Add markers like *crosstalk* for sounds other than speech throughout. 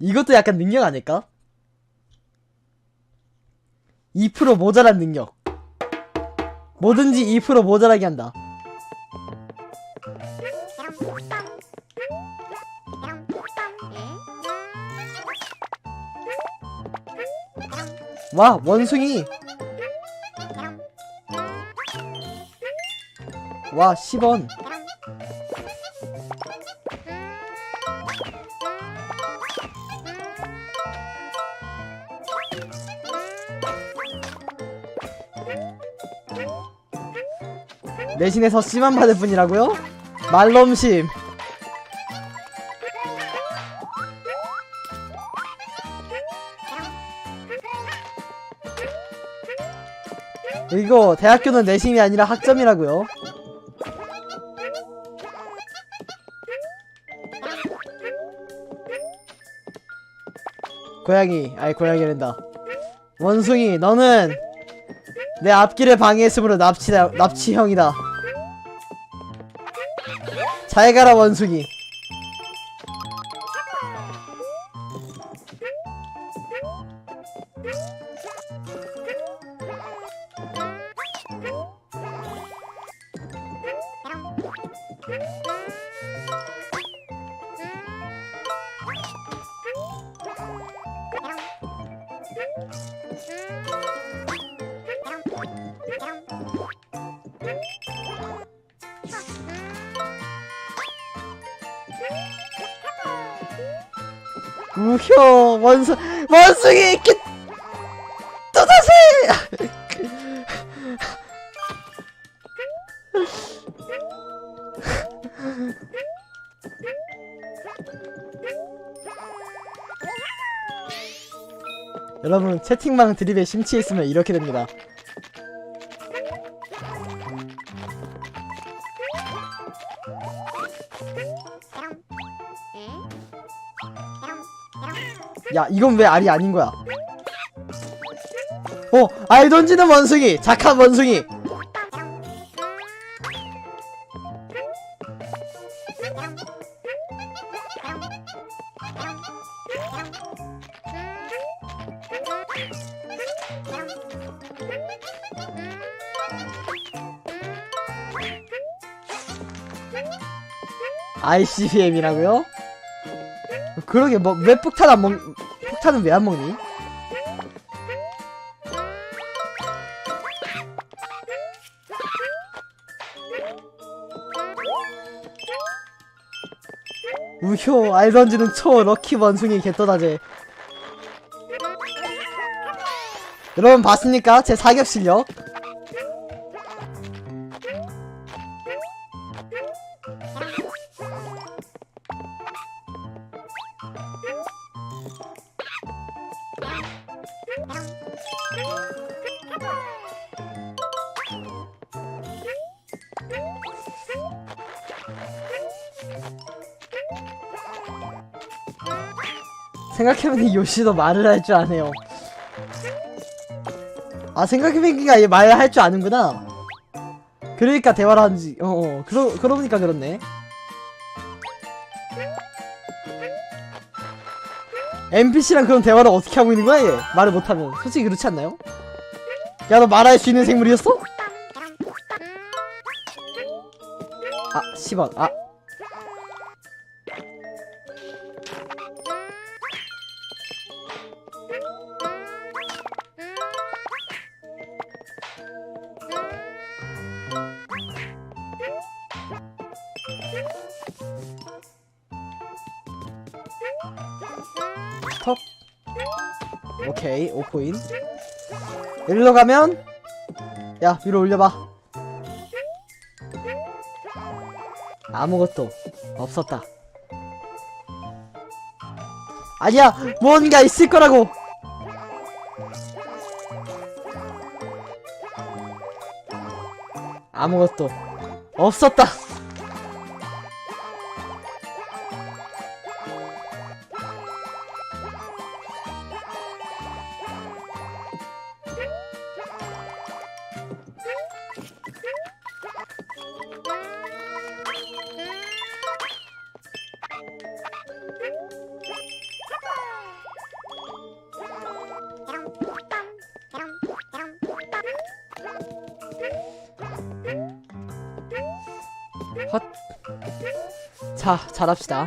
이것도 약간 능력 아닐까? 2% 모자란 능력. 뭐든지 2% 모자라게 한다. 와, 원숭이! 와, 10원. 내신에서 씨만 받을 뿐이라고요? 말넘심. 그리고 대학교는 내신이 아니라 학점이라고요. 고양이, 아이 고양이란다. 원숭이, 너는 내 앞길을 방해했으므로 납치 납치형이다. 잘 가라 원숭이. 우효 원숭 원숭이 이렇게 또다시 *laughs* 여러분 채팅방 드립에 심취해 있으면 이렇게 됩니다. 야 이건 왜 알이 아닌 거야? 어, 알 던지는 원숭이, 착한 원숭이. ICBM이라고요? 그러게 뭐 왜 폭탄 안 먹? 폭탄은 왜 안 먹니? 우효 알 던지는 초 럭키 원숭이 개떠다제 여러분 봤습니까? 제 사격 실력 생각해보니 요시도 말을 할 줄 아네요. 아 생각해보니까 얘 말을 할줄 아는구나. 그러니까 대화를 하는지 어어. 그러, 그러고 보니까 그렇네. NPC랑 그런 대화를 어떻게 하고 있는 거야 얘? 말을 못하면. 솔직히 그렇지 않나요? 야 너 말할 수 있는 생물이었어? 아 10원 아 5코인. 일로 가면 야 위로 올려봐. 아무것도 없었다. 아니야 뭔가 있을 거라고. 아무것도 없었다 잘합시다.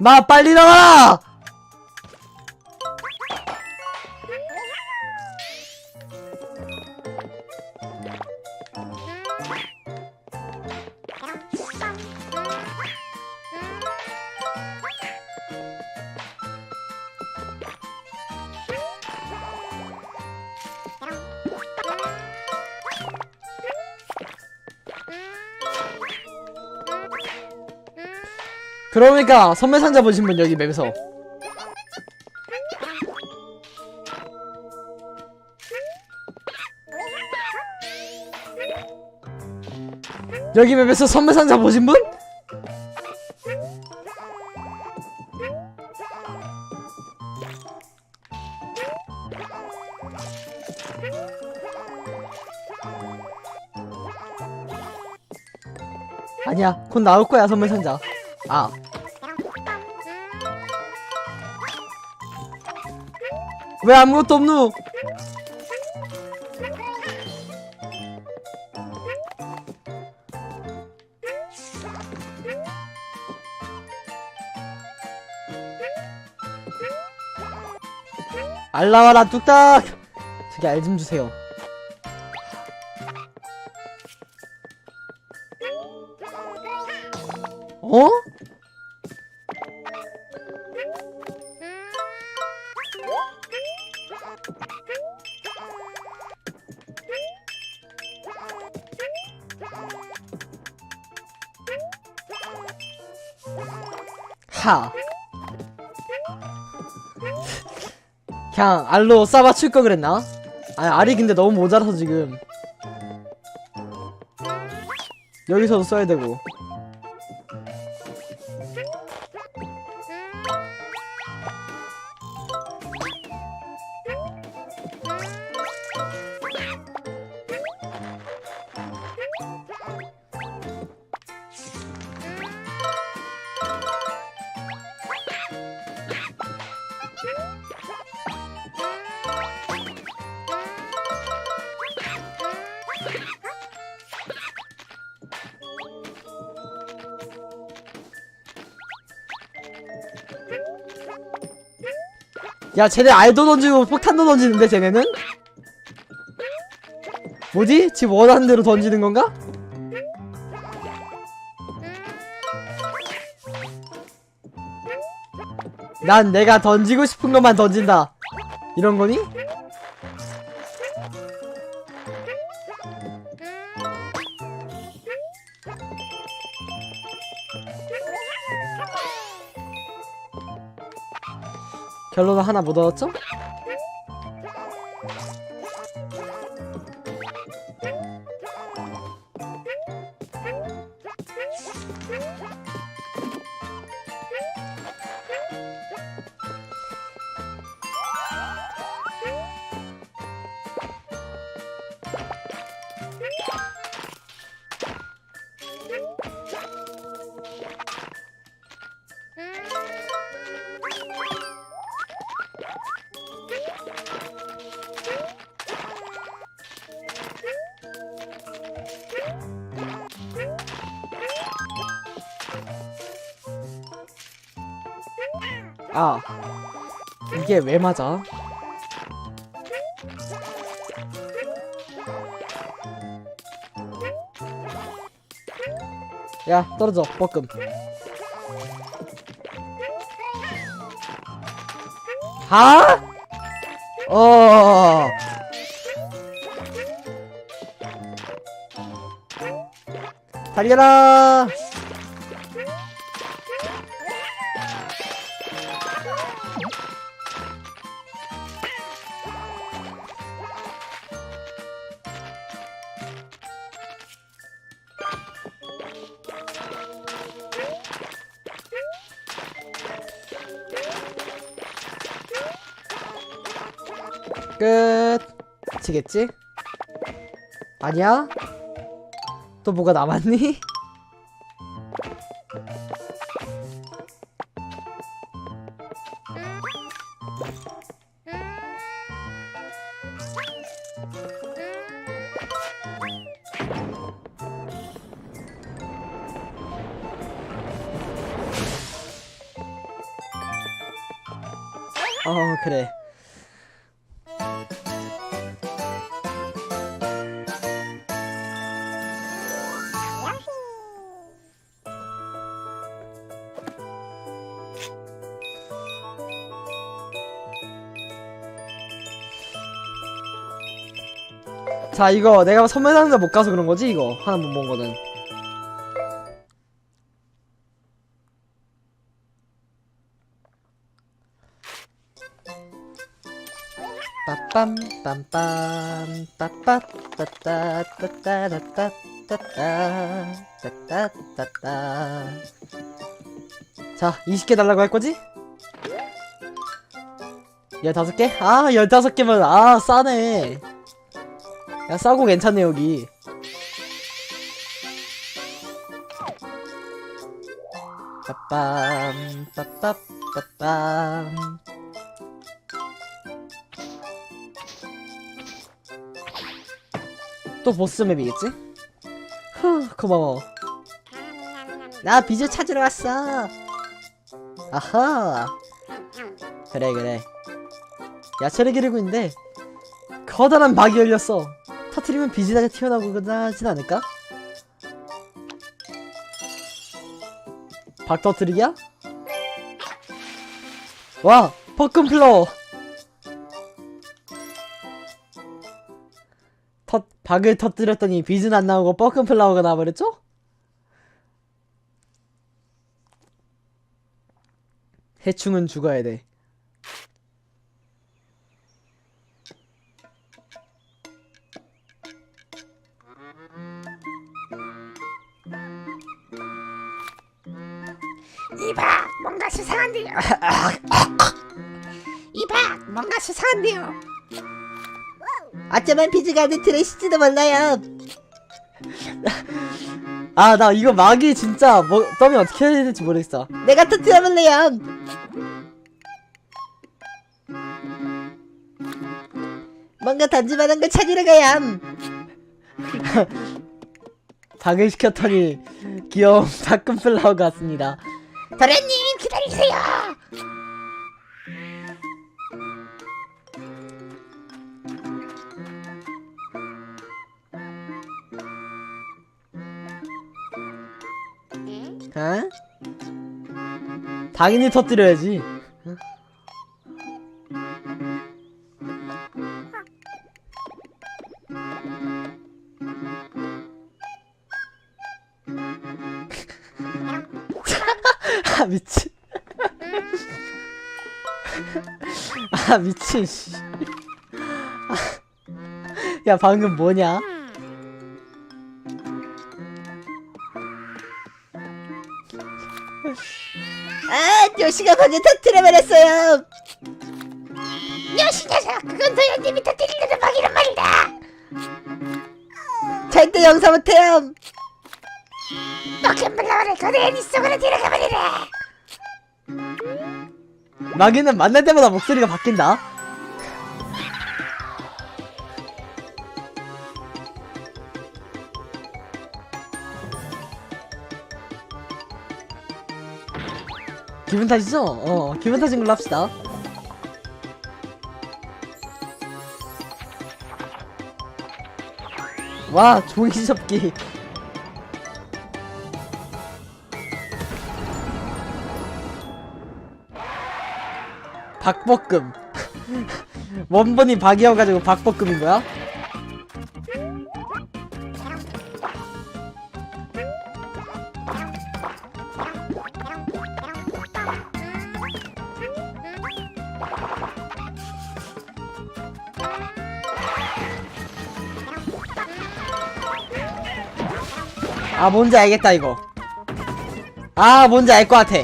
마 빨리 나와! 그러니까 선물 상자 보신 분 여기 맵에서. 여기 맵에서 선물 상자 보신 분? 아니야 곧 나올 거야 선물 상자. 아 왜 아무것도 없누? 알 나와라 뚝딱 저기 알 좀 주세요 하. 그냥 알로 싸맞출 거 그랬나? 아니 알이 근데 너무 모자라서 지금 여기서도 써야 되고 야 쟤네 알도 던지고 폭탄도 던지는데 쟤네는? 뭐지? 지금 원하는 대로 던지는 건가? 난 내가 던지고 싶은 것만 던진다 이런 거니? 하나 못 얻었죠? 이게 왜 맞아? 야 떨어져 뻐끔 하? 어 달려라 끝. 치겠지? 아니야? 또 뭐가 남았니? *laughs* 자 이거 내가 선물 상자 못 가서 그런 거지 이거 하나 못 본 거는 빠빰 빰빰 빠빠따따따따따따따따따따따따 자 20개 달라고 할 거지? 15개? 아 15개면 아 싸네 야 싸고 괜찮네 여기. 빠빰 빠빠빠빰 또 보스 맵이겠지? 후 고마워. 나 비즈 찾으러 왔어. 아하. 그래 그래. 야채를 기르고 있는데 커다란 박이 열렸어 터트리면 비즈나가 튀어나오거나 하진 않을까? 박 터트리기야? 와 퍼큰 플라워 터, 박을 터뜨렸더니 비즈는 안 나오고 뻐큰 플라워가 나와버렸죠? 해충은 죽어야 돼. 이봐 뭔가 수상한데요 *laughs* 이봐 뭔가 수상한데요 어쩌면 비즈가 내 트레시지도 몰라요. 아, 나 이거 막이 진짜 뭐 떠면 어떻게 해야 될지 모르겠어. 내가 터뜨려볼래요. 뭔가 단지만한 걸 찾으러 가야 함. 박을 시켰더니 귀여운 다큰 플라워가 왔습니다. 도련님 기다리세요 어? 당연히 터뜨려야지. 아 미친. 아 미친 씨. 아, 야 방금 뭐냐? 아 요시가 방금 터뜨려버렸어요. 여시 녀석 그건 도련님이 터뜨리려는 막이란 말이다 절대 용서 못해요. 포켓몬라운의 거대한 이 속으로 들어가 버리래 마귀는 만날 때마다 목소리가 바뀐다. 기분 탓이죠? 어, 기분 탓인 걸로 합시다. 와, 종이 접기. 박볶음. 원본이 박이어가지고 박볶음인 거야? 아 뭔지 알겠다 이거 아 뭔지 알 것 같아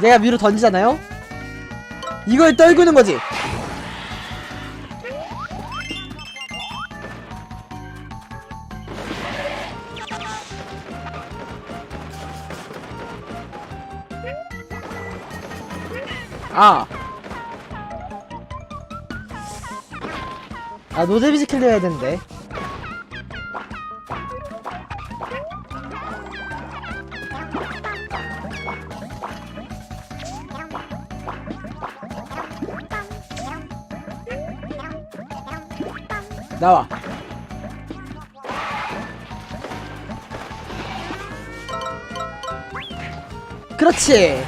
내가 위로 던지잖아요? 이걸 떨구는 거지. 아. 아, 노데비지 킬려 해야 되는데. 나와. 그렇지.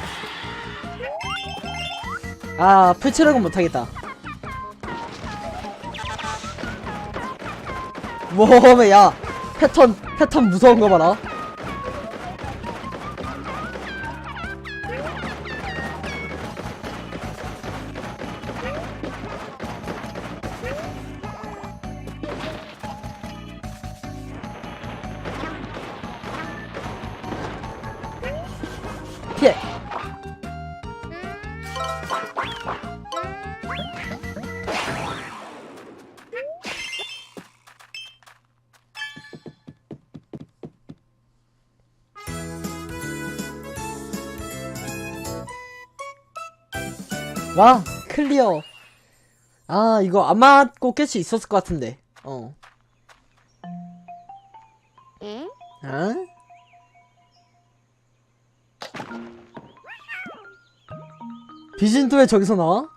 아, 풀체력은 못하겠다. 뭐야, 야. 패턴, 패턴 무서운 거 봐라. 아 이거 안 맞고 깰 수 있었을 것 같은데 어 응? 어? 비진도 왜 저기서 나와?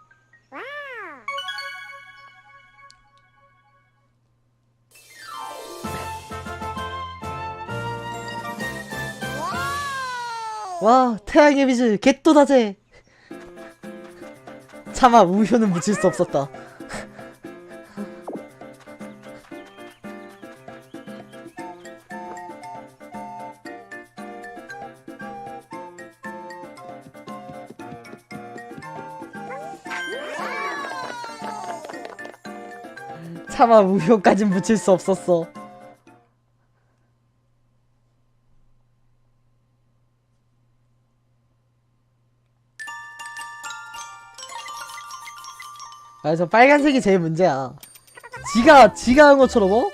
와 태양의 빛을 개또다제 차마 우효는 묻힐 수 없었다 차마 우효까진 묻힐 수 없었어 아, 저 빨간색이 제일 문제야. 지가, 지가 한 것처럼, 어?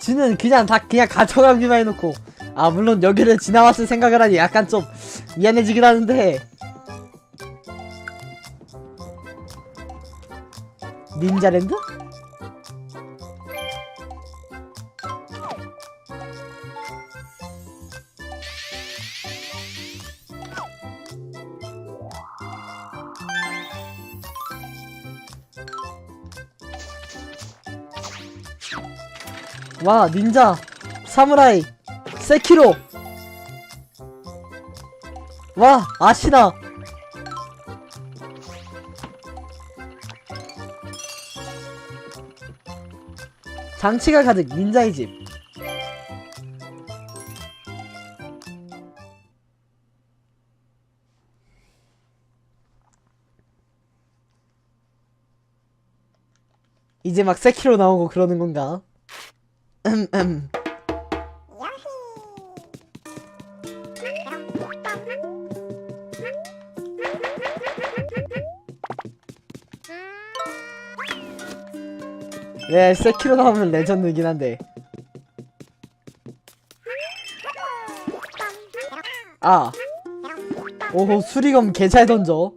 지는 그냥 다 그냥 가져가기만 해놓고. 아, 물론 여기를 지나왔을 생각을 하니 약간 좀 미안해지긴 하는데. 닌자랜드? 와 닌자 사무라이 세키로 와 아시나 장치가 가득 닌자의 집 이제 막 세키로 나오고 그러는 건가? 네, 세키로 나오면 레전드긴 한데. 아. 오호, 수리검 개 잘 던져.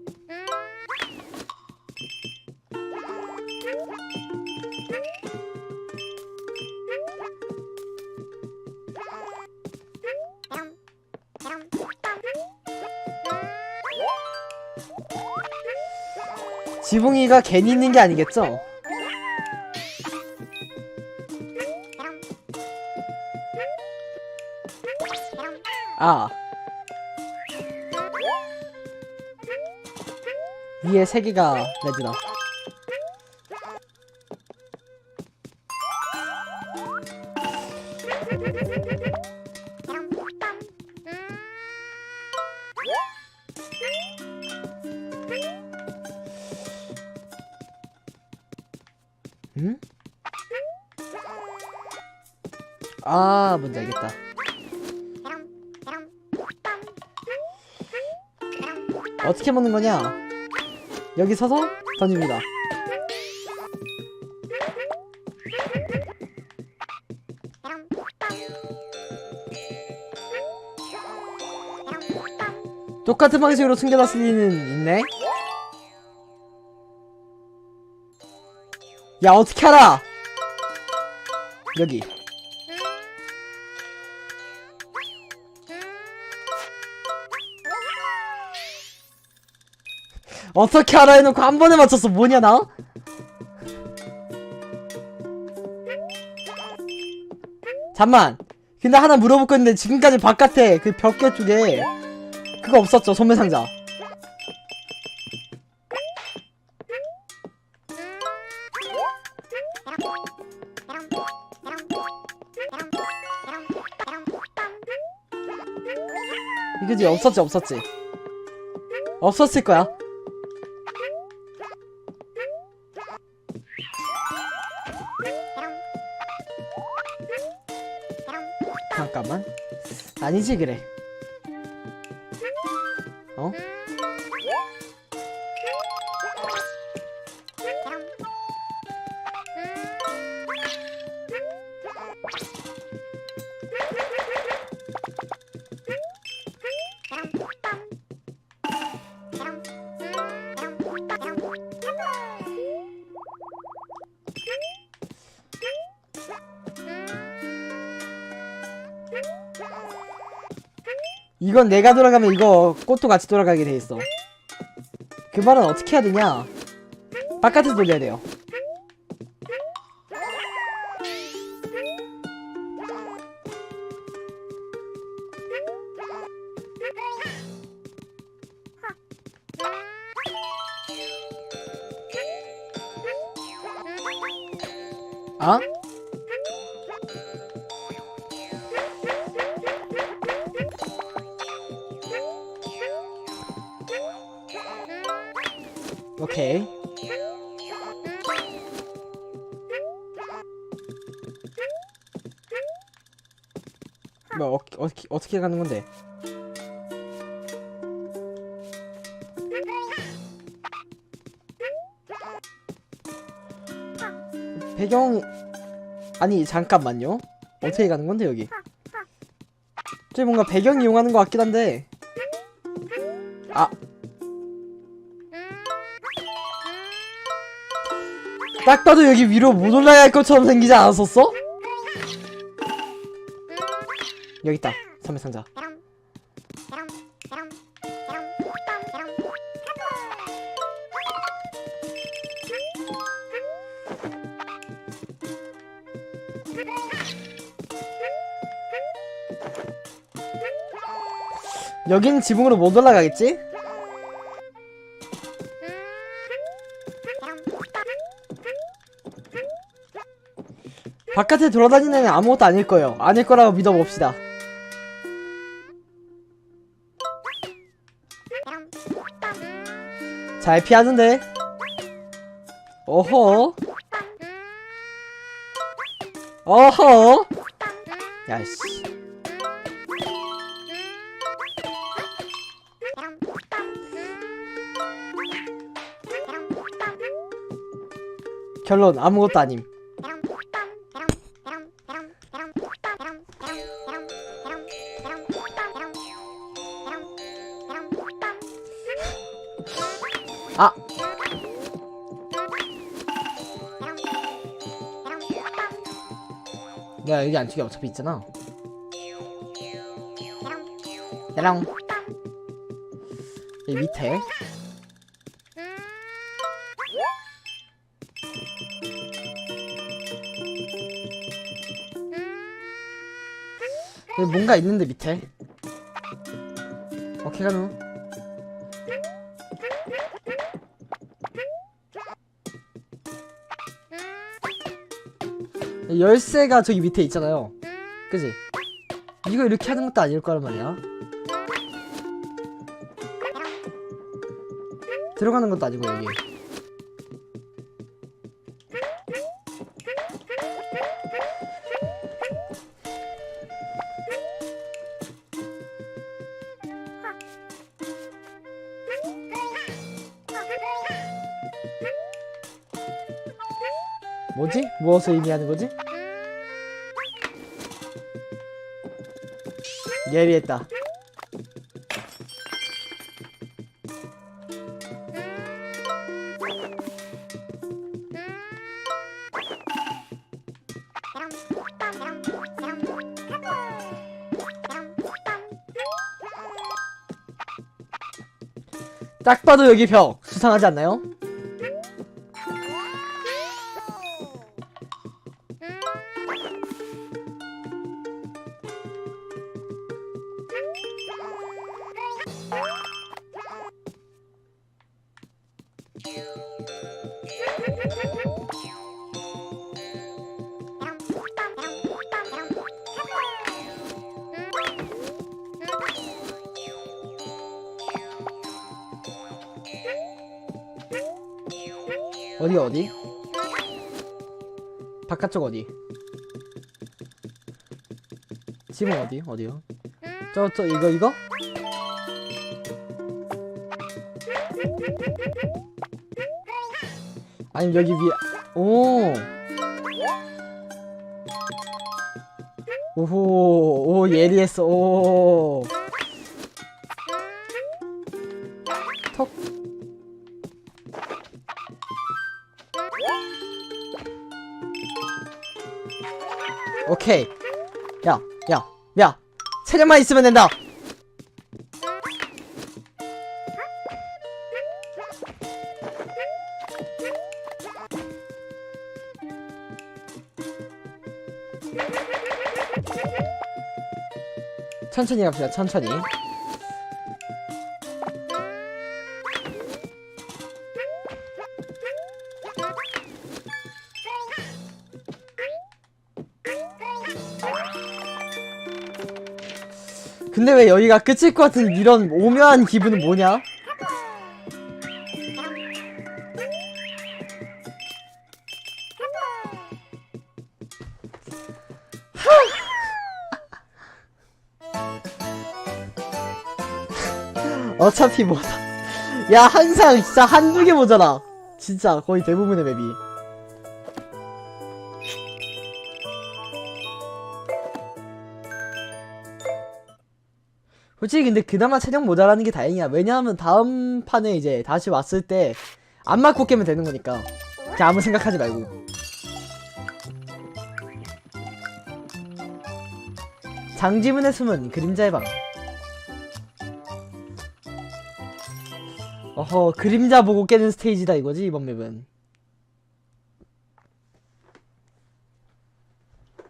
지붕이가 괜히 있는 게 아니겠죠? 아. 위에 세 개가 레드다. 어떻게 먹는 거냐? 여기 서서 던집니다. 똑같은 방식으로 숨겨놨을 리는 있네? 야 어떻게 알아! 여기 어떻게 알아? 해놓고 한 번에 맞췄어 뭐냐 나? 잠만. 근데 하나 물어볼 거 있는데 지금까지 바깥에 그 벽계 쪽에 그거 없었죠 소매상자. 이거지? 없었지 없었지. 없었을 거야 잠깐만 아니지 그래 어? 이건 내가 돌아가면 이거 꽃도 같이 돌아가게 돼 있어. 그 말은 어떻게 해야 되냐? 바깥에서 돌려야 돼요. 아? 오케이. 뭐 어, 어떻게 어떻게 가는 건데? 배경 아니 잠깐만요. 어떻게 가는 건데 여기? 저기 뭔가 배경 이용하는 것 같긴 한데. 딱 봐도 여기 위로 못 올라야 할 것처럼 생기지 않았었어? 여기 있다 선배 상자 여기는 지붕으로 못 올라가겠지? 바깥에 돌아다니는 애는 아무것도 아닐 거예요. 아닐 거라고 믿어봅시다. 잘 피하는데? 어허? 어허? 야씨. 결론 아무것도 아님 여기 안쪽에 어차피 있잖아. 야랑. 이 밑에. 뭔가 있는데 밑에. 오케이 가누 열쇠가 저기 밑에 있잖아요. 그지? 이거 이렇게 하는 것도 아닐 거란 말이야. 들어가는 것도 아니고 여기 무엇을 의미하는 거지? 예리했다. 딱 봐도 여기 벽 수상하지 않나요? 바깥쪽 어디? 지금 어디? 어디요? 저 저 이거 이거? 아니 여기 위에 오 오호 오 예리했어 오 오케이 야 야, 야, 세력만 있으면 된다. 천천히 갑시다. 천천히. 왜 여기가 끝일 것 같은 이런 오묘한 기분은 뭐냐? 어차피 뭐다. 야, 항상 진짜 한두 개 모자라. 진짜 거의 대부분의 맵이. 솔직히 근데 그나마 체력 모자라는 게 다행이야. 왜냐하면 다음 판에 이제 다시 왔을 때 안 맞고 깨면 되는 거니까. 그냥 아무 생각하지 말고. 장지문의 숨은 그림자의 방. 어허, 그림자 보고 깨는 스테이지다 이거지, 이번 맵은.